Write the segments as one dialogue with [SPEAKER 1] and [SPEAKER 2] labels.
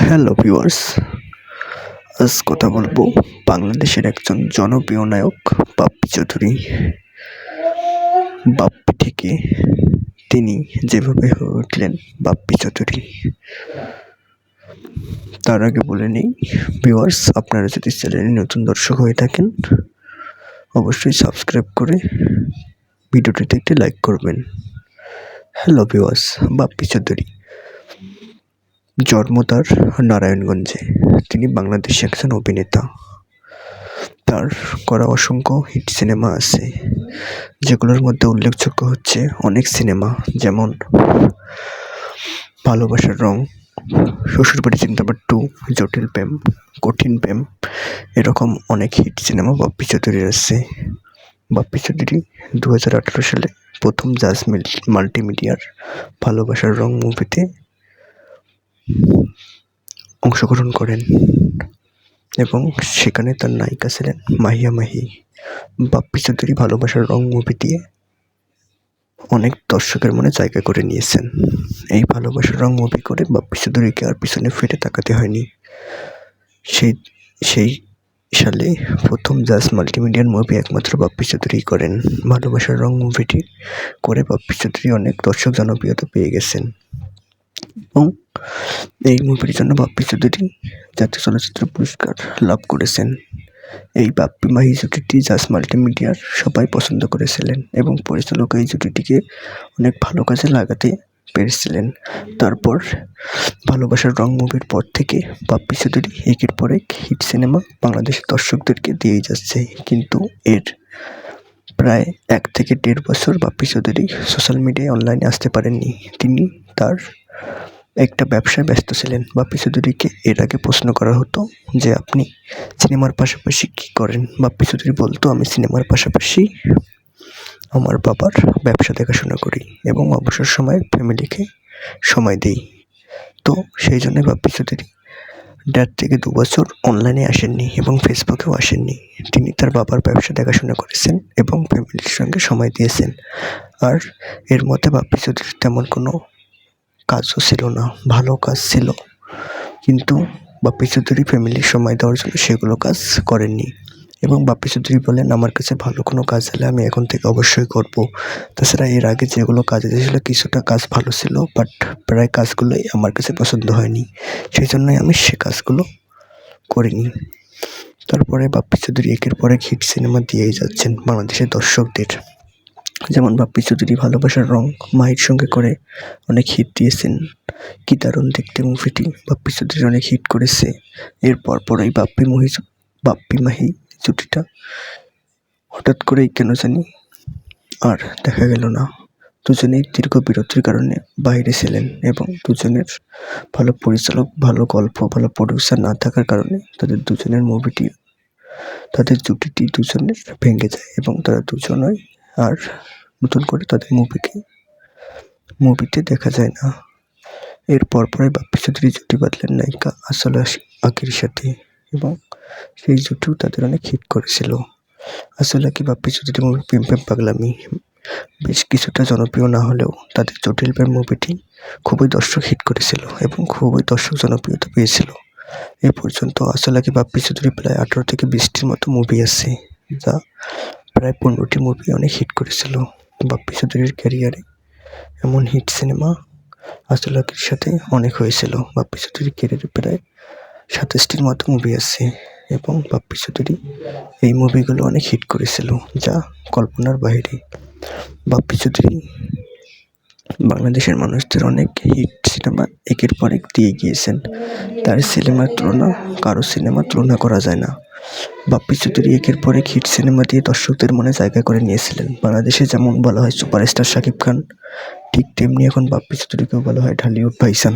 [SPEAKER 1] Hello viewers আজ কথা বলব বাংলাদেশের একজন জনপ্রিয় নায়ক, বাপ্পি চৌধুরী। বাপ্পি থেকে তিনি যেভাবে হয়ে উঠলেন, বাপ্পি চৌধুরী। তার আগে বলে নিই ভিউয়ার্স আপনারা যদি চ্যানেলে নতুন দর্শক হয়ে থাকেন, অবশ্যই সাবস্ক্রাইব করে ভিডিওটিতে একটি লাইক করবেন। Hello viewers Bappy Chowdhury. জন্ম তার নারায়ণগঞ্জে। তিনি বাংলাদেশি একজন অভিনেতা। তার করা অসংখ্য হিট সিনেমা আছে, যেগুলোর মধ্যে উল্লেখযোগ্য হচ্ছে অনেক সিনেমা যেমন ভালোবাসার রং শ্বশুরবাড়ি চিন্তাবার টু জটিল প্রেম, কঠিন প্রেম, এরকম অনেক হিট সিনেমা বাপ্পি চৌধুরীর আছে। বাপ্পি চৌধুরী দু হাজার আঠেরো সালে প্রথম জাজ মাল্টিমিডিয়ার ভালোবাসার রং মুভিতে অংশগ্রহণ করেন এবং সেখানে তার নায়িকা ছিলেন মাহিয়া মাহি। বাপ্পি চৌধুরী ভালোবাসার রং মুভি দিয়ে অনেক দর্শকের মনে জায়গা করে নিয়েছেন। এই ভালোবাসার রং মুভি করে বাপ্পি চৌধুরীকে আর পিছনে ফিরে তাকাতে হয়নি। সেই সেই সালে প্রথম জাজ মাল্টিমিডিয়ার মুভি একমাত্র বাপ্পি চৌধুরী করেন। ভালোবাসার রং মুভিটি করে বাপ্পি চৌধুরী অনেক দর্শক জনপ্রিয়তা পেয়ে গেছেন। এবং এই মুভির জন্য বাপ্পি চৌধুরী জাতীয় চলচ্চিত্র পুরস্কার লাভ করেছেন। এই বাপ্পি মাহি জুটিটি জাস মাল্টিমিডিয়ার সবাই পছন্দ করেছিলেন এবং পরিচালক এই জুটিটিকে অনেক ভালো কাজে লাগাতে পেরেছিলেন। তারপর ভালোবাসার রং মুভির পর থেকে বাপ্পি চৌধুরী একের পর এক হিট সিনেমা বাংলাদেশের দর্শকদেরকে দিয়েই যাচ্ছে। কিন্তু এর প্রায় এক থেকে দেড় বছর বাপ্পি চৌধুরী সোশ্যাল মিডিয়ায় অনলাইনে আসতে পারেননি। তিনি তার একটা ব্যবসায় ব্যস্ত ছিলেন। বাপ্পি চৌধুরীকে এর আগে প্রশ্ন করা হতো যে, আপনি সিনেমার পাশাপাশি কী করেন? বাপ্পি চৌধুরী বলতো, আমি সিনেমার পাশাপাশি আমার বাবার ব্যবসা দেখাশোনা করি এবং অবসর সময়ে ফ্যামিলিকে সময় দিই। তো সেই জন্য বাপ্পি চৌধুরী দেড় থেকে দু বছর অনলাইনে আসেননি এবং ফেসবুকেও আসেননি। তিনি তার বাবার ব্যবসা দেখাশোনা করেছেন এবং ফ্যামিলির সঙ্গে সময় দিয়েছেন। আর এর মধ্যে বাপ্পি চৌধুরীর তেমন কোনো কাজও ছিল না, ভালো কাজ ছিল। কিন্তু বাপ্পি চৌধুরী ফ্যামিলির সময় দেওয়ার জন্য সেগুলো কাজ করেননি। এবং বাপ্পি চৌধুরী বলেন, আমার কাছে ভালো কোনো কাজ হলে আমি এখন থেকে অবশ্যই করব। তাছাড়া এর আগে যেগুলো কাজ দিয়েছিল কিছুটা কাজ ভালো ছিল বাট প্রায় কাজগুলোই আমার কাছে পছন্দ হয়নি। সেই জন্যই আমি সে কাজগুলো করিনি। তারপরে বাপ্পি চৌধুরী একের পর এক হিট সিনেমা দিয়েই যাচ্ছেন বাংলাদেশের দর্শকদের। যেমন বাপ্পি চৌধুরী ভালোবাসার রং মাহির সঙ্গে করে অনেক হিট দিয়েছেন। কি দারুণ দেখতে মুভিটি বাপ্পি চৌধুরী অনেক হিট করেছে। এর পর এই বাপ্পি মহি বাপ্পি মাহি জুটিটা হঠাৎ করেই কেন জানি আর দেখা গেল না। দুজনেই দীর্ঘ বিরতির কারণে বাইরে ছিলেন এবং দুজনের ভালো পরিচালক, ভালো গল্প, ভালো প্রডিউসার না থাকার কারণে তাদের দুজনের মুভিটি তাদের জুটিটি দুজনের ভেঙে যায় এবং তারা দুজনই আর নতুন করে তাদের মুভিকে, মুভিতে দেখা যায় না। এর পরপরই বাপ্পি চৌধুরী জুটি বাঁধলেন নায়িকা আসলে আকির সাথে এবং সেই জুটিও তাদের অনেক হিট করেছিল। আসলে কি বাপ্পি চৌধুরী মুভি প্রেম প্রেম পাগলামি। বেশ কিছুটা জনপ্রিয় না হলেও তাদের জটিল প্রেম মুভিটি খুবই দর্শক হিট করেছিল এবং খুবই দর্শক জনপ্রিয়তা পেয়েছিল। এ পর্যন্ত আসলে কি বাপ্পি চৌধুরী প্রায় আঠারো থেকে বিশটির মতো মুভি আছে, যা প্রায় পনেরোটি মুভি অনেক হিট করেছিল। বাপ্পি চৌধুরীর ক্যারিয়ারে এমন হিট সিনেমা আসল সাথে অনেক হয়েছিল। বাপ্পি চৌধুরীর ক্যারিয়ারে প্রায় সাতাশটির মতো মুভি আছে এবং বাপ্পি চৌধুরী এই মুভিগুলো অনেক হিট করেছিল যা কল্পনার বাইরে। বাপ্পি চৌধুরী বাংলাদেশের মানুষদের অনেক হিট সিনেমা একের পর এক দিয়ে গিয়েছেন তার সিনেমার তুলনা, কারও সিনেমার তুলনা করা যায় না। বাপ্পি চৌধুরী একের পর এক হিট সিনেমা দিয়ে দর্শকদের মনে জায়গা করে নিয়েছিলেন। বাংলাদেশে যেমন বলা হয় সুপারস্টার শাকিব খান, ঠিক তেমনি এখন বাপ্পি চৌধুরীকেও বলা হয় ঢালিউড ভাইসান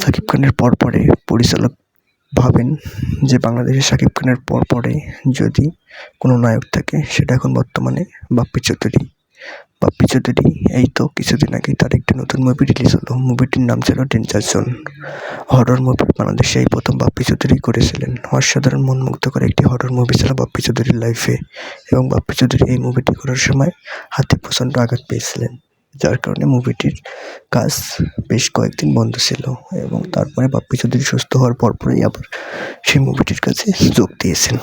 [SPEAKER 1] শাকিব খানের পর পরে পরিচালক ভাবেন যে, বাংলাদেশে শাকিব খানের পর পরে যদি কোনো নায়ক থাকে, সেটা এখন বর্তমানে বাপ্পি চৌধুরী। বাপ্পি চৌধুরী এই তো কিছুদিন আগে তার একটি নতুন মুভি রিলিজ হলো। মুভিটির নাম ছিল ডেঞ্জার জোন হরর মুভি বাংলাদেশে এই প্রথম বাপ্পি চৌধুরী করেছিলেন। অসাধারণ মনমুগ্ধ করে একটি হরর মুভি ছিল বাপ্পি চৌধুরীর লাইফে এবং বাপ্পি চৌধুরী এই মুভিটি করার সময় হাতে প্রচণ্ড আঘাত পেয়েছিলেন, যার কারণে মুভিটির কাজ বেশ কয়েকদিন বন্ধ ছিল এবং তারপরে বাপ্পি চৌধুরী সুস্থ হওয়ার পরপরই আবার সেই মুভিটির কাছে যোগ দিয়েছেন।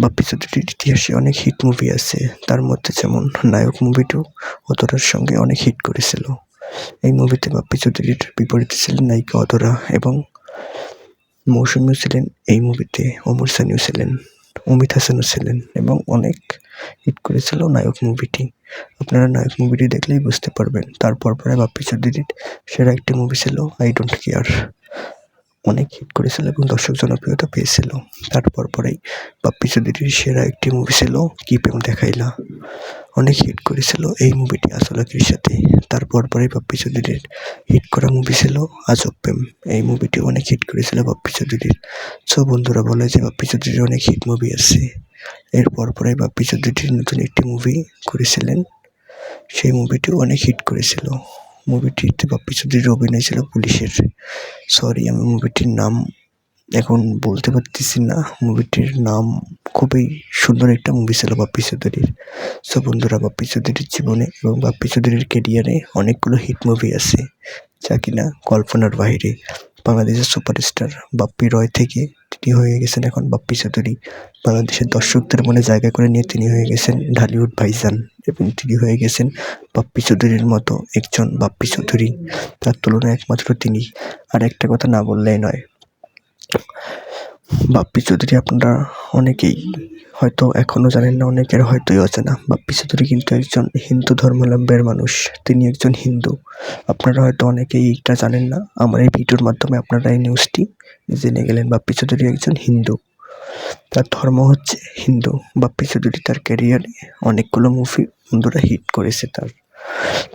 [SPEAKER 1] বাপ্পি চৌধুরীর ইতিহাসে অনেক হিট মুভি আছে। তার মধ্যে যেমন নায়ক মুভিটিও অতরার সঙ্গে অনেক হিট করেছিল। এই মুভিতে বাপ্পি চৌধুরীর বিপরীতে ছিলেন নায়িকা অধরা এবং মৌসুমীও ছিলেন এই মুভিতে ওমর সানিও ছিলেন, অমিত হাসানও ছিলেন এবং অনেক হিট করেছিল নায়ক মুভিটি আপনারা নায়ক মুভিটি দেখলেই বুঝতে পারবেন। তারপর পরে বাপ্পি চৌধুরীর সেরা একটি মুভি ছিল আই ডোন্ট কেয়ার অনেক হিট করেছিল এবং দর্শক জনপ্রিয়তা পেয়েছিল। তারপর পরেই বাপ্পি চৌধুরীর সেরা একটি মুভি ছিল কি প্রেম দেখাইলা। অনেক হিট করেছিল এই মুভিটি আসলাকির সাথে তারপর পরেই বাপ্পি চৌধুরীর হিট করা মুভি ছিল আজব প্রেম। এই মুভিটি অনেক হিট করেছিল বাপ্পি চৌধুরীর। সব বন্ধুরা বলে যে বাপ্পি চৌধুরীর অনেক হিট মুভি আছে। এরপর পরে বাপ্পি চৌধুরীর নতুন একটি মুভি করেছিলেন। সেই মুভিটিও অনেক হিট করেছিল। মুভিটিতে বাপ্পি চৌধুরীর অভিনয় ছিল পুলিশের। সরি আমি মুভিটির নাম এখন বলতে পারতেছি না। মুভিটির নাম খুবই সুন্দর একটা মুভি ছিল বাপ্পি চৌধুরীর। সো বন্ধুরা, বাপ্পি চৌধুরীর জীবনে এবং বাপ্পি চৌধুরীর কেরিয়ারে অনেকগুলো হিট মুভি আছে। যা কিনা কল্পনার বাইরে বাংলাদেশের সুপারস্টার বাপ্পি রয় থেকে তিনি হয়ে গেছেন এখন? বাপ্পি চৌধুরী বাংলাদেশের দর্শকদের মনে জায়গা করে নিয়ে তিনি হয়ে গেছেন ঢালিউড ভাইজান এবং তিনি হয়ে গেছেন বাপ্পি চৌধুরীর মতো একজন বাপ্পি চৌধুরী তার তুলনায় একমাত্র তিনি। আর একটা কথা না বললেই নয় বাপ্পি চৌধুরী আপনারা অনেকেই হয়তো এখনও জানেন না, অনেকের হয়তোই অচেনা। বাপ্পি চৌধুরী কিন্তু একজন হিন্দু ধর্মাবলম্বীর মানুষ, তিনি একজন হিন্দু। আপনারা হয়তো অনেকেই এটা জানেন না। আমার এই ভিডিওর মাধ্যমে আপনারা এই নিউজটি জেনে গেলেন বাপ্পি চৌধুরী একজন হিন্দু। তার ধর্ম হচ্ছে হিন্দু। বাপ্পি চৌধুরী তার ক্যারিয়ারে অনেকগুলো মুভি বন্ধুরা হিট করেছে তার।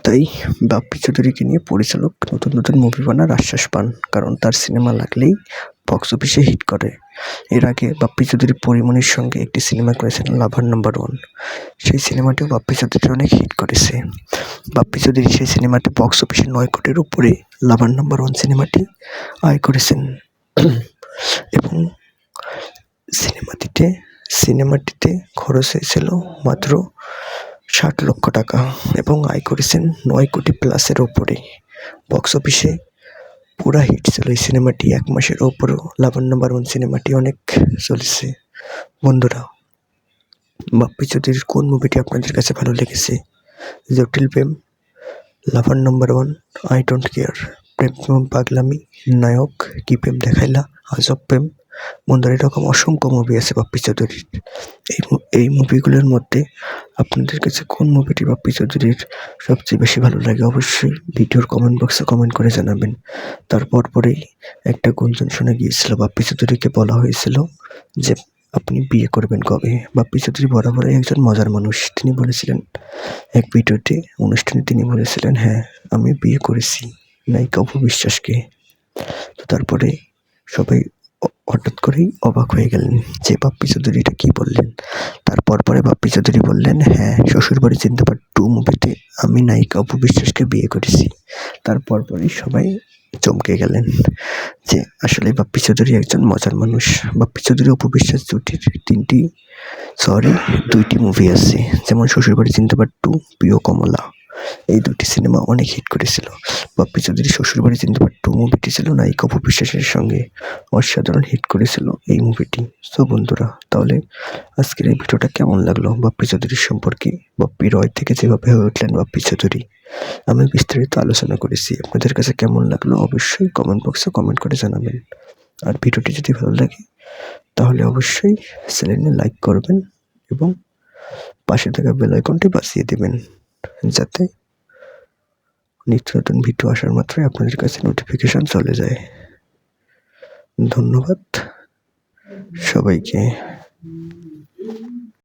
[SPEAKER 1] তাই বাপ্পি চৌধুরীকে নিয়ে পরিচালক, নতুন নতুন মুভি বানার আশ্বাস পান। কারণ তার সিনেমা লাগলেই বক্স অফিসে হিট করে। এর আগে বাপ্পি চৌধুরী পরিমণির সঙ্গে একটি সিনেমা করেছিলেন লাভার নাম্বার ওয়ান সেই সিনেমাটিও বাপ্পি চৌধুরী অনেক হিট করেছে। বাপ্পি চৌধুরী সেই সিনেমাটি বক্স অফিসে নয় কোটির উপরে লাভার নাম্বার ওয়ান সিনেমাটি আয় করেছেন। এবং সিনেমাটিতে সিনেমাটিতে খরচ হয়েছিল মাত্র ষাট লক্ষ টাকা এবং আয় করেছেন নয় কোটি প্লাসের ওপরে বক্স অফিসে পুরা হিট ছিল এই সিনেমাটি এক মাসের ওপরও লাভার নাম্বার ওয়ান সিনেমাটি অনেক চলেছে। বন্ধুরা, বাপ্পি চৌধুরীর কোন মুভিটি আপনাদের কাছে ভালো লেগেছে? জটিল প্রেম lover number one I don't care Prem Prem Pagalami, নায়ক, কি প্রেম দেখাইলা, আজব প্রেম। বন্ধুরা এরকম অসংখ্য মুভি আছে বাপ্পি চৌধুরীর। এই এই মুভিগুলোর মধ্যে আপনাদের কাছে কোন মুভিটি বাপ্পি চৌধুরীর সবচেয়ে বেশি ভালো লাগে অবশ্যই ভিডিওর কমেন্ট বক্সে কমেন্ট করে জানাবেন। তারপর পরেই একটা গুঞ্জন শোনা গিয়েছিল, বাপ্পি চৌধুরীকে বলা হয়েছিল যে আপনি বিয়ে করবেন কবে? বাপ্পি চৌধুরী বরাবরই একজন মজার মানুষ। তিনি বলেছিলেন, এক ভিডিওতে, অনুষ্ঠানে তিনি বলেছিলেন হ্যাঁ আমি বিয়ে করেছি, নায়িকা অপু বিশ্বাসকে। তো তারপরে সবাই হঠাৎ করেই অবাক হয়ে গেলেন যে বাপ্পি চৌধুরী এটা কী বললেন। তারপর পরে বাপ্পি চৌধুরী বললেন হ্যাঁ শ্বশুরবাড়ি চিন্তাপার টু মুভিতে আমি নায়িকা অপু বিশ্বাসকে বিয়ে করেছি। তারপর পরেই সবাই চমকে গেলেন যে আসলে বাপ্পি চৌধুরী একজন মজার মানুষ। বাপ্পি চৌধুরী অপু বিশ্বাস জুটির তিনটি, সরি, দুইটি মুভি আছে। যেমন শ্বশুরবাড়ি চিন্তাপার টু, প্রিয় কমলা। এই দুটি সিনেমা অনেক হিট করেছিল। বাপ্পি চৌধুরী শ্বশুরবাড়ি চিন্তাপার টু মুভিটি ছিল নায়িকা অপু বিশ্বাসের সঙ্গে অসাধারণ হিট করেছিল এই মুভিটি সো বন্ধুরা, তাহলে আজকের এই ভিডিওটা কেমন লাগল বাপ্পি চৌধুরীর সম্পর্কে? বাপ্পি রয় থেকে যেভাবে হয়ে উঠলেন বাপ্পি চৌধুরী, আমি বিস্তারিত আলোচনা করেছি। আপনাদের কাছে কেমন লাগল অবশ্যই কমেন্ট বক্সে কমেন্ট করে জানাবেন। আর ভিডিওটি যদি ভালো লাগে, তাহলে অবশ্যই চ্যানেলে লাইক করবেন এবং পাশে থাকা বেল আইকনটি বাজিয়ে দেবেন। যাতে নিত্য নতুন ভিডিও আসার মাত্রই আপনাদের কাছে নোটিফিকেশান চলে যায়। ধন্যবাদ। সবাইকে